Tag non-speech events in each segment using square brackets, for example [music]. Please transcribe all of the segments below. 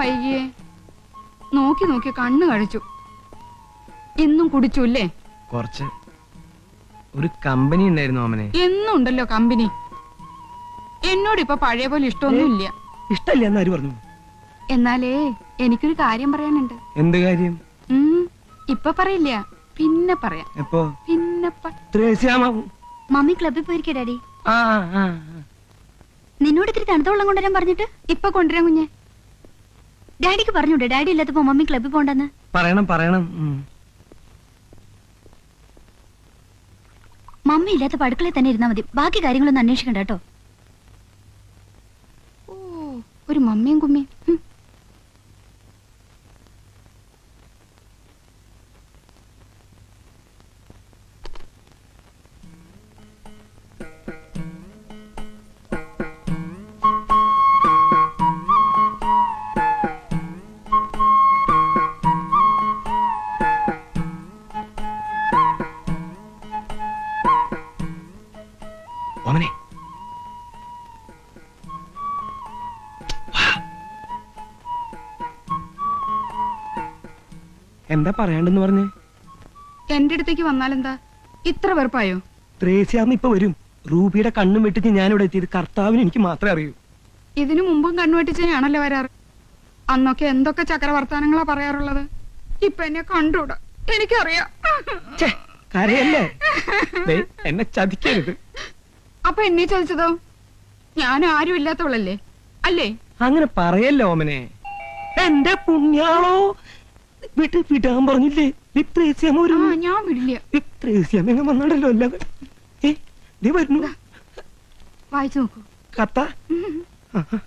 വൈകിയേ. നോക്കി നോക്കി കണ്ണു കഴിച്ചു. എന്നും കുടിച്ചുല്ലേ? കുറച്ച്. ഒരു കമ്പനി ഉണ്ടായിരുന്നു അമ്മനെ എന്നും ഉണ്ടല്ലോ കമ്പനി. എന്നോട് ഇപ്പൊ പഴയ പോലെ ഇഷ്ടമൊന്നുമില്ല. ഇഷ്ടല്ല പറഞ്ഞു? എന്നാലേ എനിക്കൊരു കാര്യം പറയാനുണ്ട്. എന്ത് കാര്യം? ഇപ്പൊ പറയില്ല. പിന്നെ പറയാം. എപ്പോ? പിന്നെ മമ്മി ക്ലബിൽ പോയിരിക്കേ ഡാഡി. നിന്നോട് ഇത്തിരി തണുത്ത വെള്ളം കൊണ്ടുവരാൻ പറഞ്ഞിട്ട് ഇപ്പൊ കൊണ്ടുവരാൻ കുഞ്ഞെ. ഡാഡിക്ക് പറഞ്ഞൂടെ ഡാഡി ഇല്ലാത്തപ്പോ മമ്മി ക്ലബ്ബിൽ പോണ്ടെന്ന്? പറയണം പറയണം. മമ്മി ഇല്ലാത്തപ്പോ അടുക്കളയിൽ തന്നെ ഇരുന്നാ മതി. ബാക്കി കാര്യങ്ങളൊന്നും അന്വേഷിക്കണ്ട കേട്ടോ. ഓ ഒരു മമ്മിയും കുമ്മിയും. എന്താ പറയാണ്ടെന്ന് പറഞ്ഞേ? എന്റെ അടുത്തേക്ക് വന്നാലെന്താ? ഇത്ര വെറുപ്പായോ? ത്രേസ്യാമ്മ ഇപ്പൊ വരും. റൂബിയുടെ കണ്ണും വെട്ടിച്ച് ഞാനിവിടെ എത്തിയത് കർത്താവിന് എനിക്ക് മാത്രമേ അറിയൂ. ഇതിനു മുമ്പും കണ്ണു വെട്ടിച്ചാണല്ലോ വരാറ്? അന്നൊക്കെ എന്തൊക്കെ ചക്ര വർത്താനങ്ങളാ പറയാറുള്ളത്? ഇപ്പൊ എന്നെ കണ്ടൂടാ എനിക്കറിയാം. കരയല്ലേ? എന്നെ ചതിക്കരുത്. അപ്പൊ എന്നെ ചതിച്ചതോ? ഞാൻ ആരും ഇല്ലാത്തവളല്ലേ? അല്ലേ? അങ്ങനെ പറയല്ലോ ഓമനെ? എന്റെ പുണ്യാളോ വിട്ട് വിടാൻ പറഞ്ഞില്ലേ? നീ ഒരു ആ ഞാൻ വിടില്ല. ഈ ത്രേസ്യാമ്മ എങ്ങനെ വന്നാണല്ലോ അല്ലാതെ ഏ നീ വരുന്നു. വായിച്ചു നോക്കൂ. കത്ത. [laughs]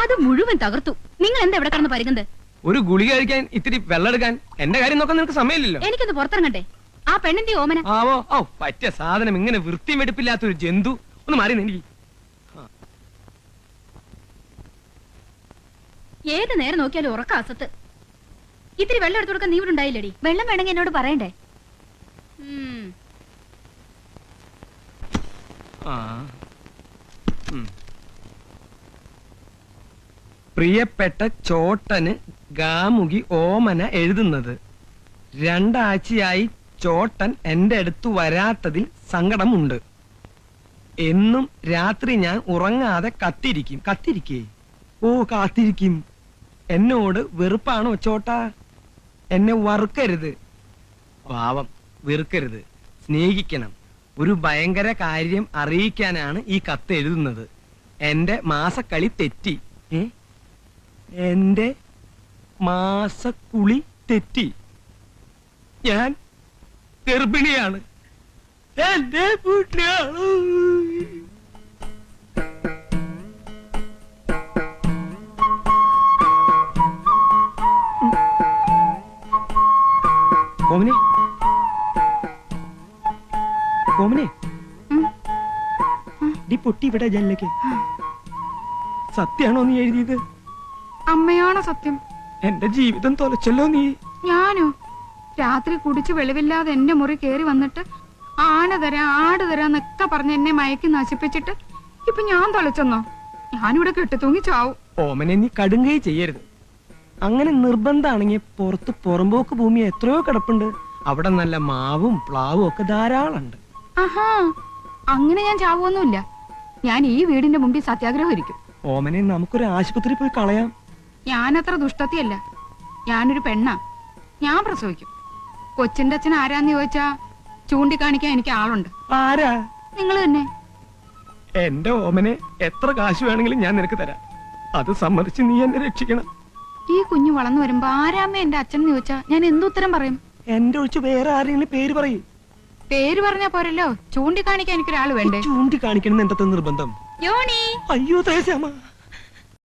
അത് മുഴുവൻ തകർത്തു. നിങ്ങൾ എന്താ ഇവിടെ കടന്ന് പരുകുന്നത് ഒരു ഗുളിക കഴിക്കാൻ ഇത്തിരി വെള്ളെടുക്കാൻ എന്റെ കാര്യം നോക്കാൻ നിനക്ക് സമയമില്ലല്ലോ. എനിക്കൊന്ന് പുറത്തിറങ്ങട്ടെ. ആ പെണ്ണിന്റെ ഓമന? ആവോ? ഓ പറ്റിയ സാധനം ഇങ്ങനെ വൃത്തിമെടുപ്പില്ലാത്ത ഒരു ജന്തു. ഒന്ന് മാറി എനിക്ക് ഏത് നേരം നോക്കിയാലും ഉറക്ക അസത്ത്. ഇത്തിരി വെള്ളം എടുത്തു കൊടുക്കാൻ നീ ഇവിടെ ഉണ്ടായില്ലടി. വെള്ളം വേണമെങ്കിൽ എന്നോട് പറയണ്ടേ. പ്രിയപ്പെട്ട ചോട്ടന് ഗാമുകി ഓമന എഴുതുന്നത്. രണ്ടാഴ്ചയായി ചോട്ടൻ എന്റെ അടുത്ത് വരാത്തതിൽ സങ്കടമുണ്ട്. എന്നും രാത്രി ഞാൻ ഉറങ്ങാതെ കത്തിരിക്കും. കത്തിരിക്കേ? ഓ കാത്തിരിക്കും. എന്നോട് വെറുപ്പാണ് ചോട്ടാ എന്നെ വറുക്കരുത്. പാവം വെറുക്കരുത്. സ്നേഹിക്കണം. ഒരു ഭയങ്കര കാര്യം അറിയിക്കാനാണ് ഈ കത്ത് എഴുതുന്നത്. എന്റെ മാസക്കളി തെറ്റി. എന്റെ മാസക്കുളി തെറ്റി. ഞാൻ ഗർഭിണിയാണ്. എന്റെ പുണ്യാണ് ഓമനെ കോമിനി ഉം. ഡി പൊട്ടി ഇവിടെ ജനലേക്ക് സത്യാണോ നീ എഴുതിയത്? അമ്മയാണോ സത്യം. എന്റെ ജീവിതം തൊലച്ചല്ലോ നീ. ഞാനോ? രാത്രി കുടിച്ച് വെളിവില്ലാതെ എന്റെ മുറി കേറി വന്നിട്ട് ആന തരാ ആട് തരാന്നൊക്കെ പറഞ്ഞ് എന്നെ മയക്കി നശിപ്പിച്ചിട്ട് ഇപ്പൊ ഞാൻ തൊലച്ചെന്നോ? ഞാനിവിടെ കെട്ടിത്തൂങ്ങി ചാവും. ഓമനെ നീ കടുങ്കൈ ചെയ്യരുത്. അങ്ങനെ നിർബന്ധാണെങ്കിൽ പുറത്ത് പുറമ്പോക്ക് ഭൂമി എത്രയോ കിടപ്പുണ്ട്. അവിടെ നല്ല മാവും പ്ലാവും ഒക്കെ ധാരാളമുണ്ട്. ആഹാ അങ്ങനെ ഞാൻ ചാവുമൊന്നുമില്ല ഞാൻ ഈ വീടിന്റെ മുമ്പിൽ സത്യാഗ്രഹം ഇരിക്കും ഓമനെ നമുക്കൊരു ആശുപത്രി പോയി കളയാം. ഞാൻ അത്ര ദുഷ്ടത്തിയല്ല. ഞാനൊരു പെണ്ണാ. ഞാൻ പ്രസവിക്കും. കൊച്ചിന്റെ അച്ഛൻ ആരാന്ന് ചോദിച്ചാ ചൂണ്ടിക്കാണിക്കാൻ എനിക്ക് ആളുണ്ട്. ആരാ? നിങ്ങൾ തന്നെ. എന്റെ ഓമനെ എത്ര കാശ് വേണമെങ്കിലും ഞാൻ നിനക്ക് തരാം. അത് സമ്മതിച്ച് നീ എന്നെ രക്ഷിക്കണം. ഈ കുഞ്ഞു വളർന്നു വരുമ്പോ ആരാമ്മ എന്റെ അച്ഛൻ ചോദിച്ചാ ഞാൻ എന്തുത്തരം പറയും? എന്റെ ഒഴിച്ച് വേറെ ആരെങ്കിലും പേര് പറയും. പേര് പറഞ്ഞാ പോരല്ലോ. ചൂണ്ടിക്കാണിക്കാൻ എനിക്കൊരാൾ വേണ്ടേ? ചൂണ്ടിക്കാണിക്കണം എന്താ നിർബന്ധം? യോണി. അയ്യോ തേശാമ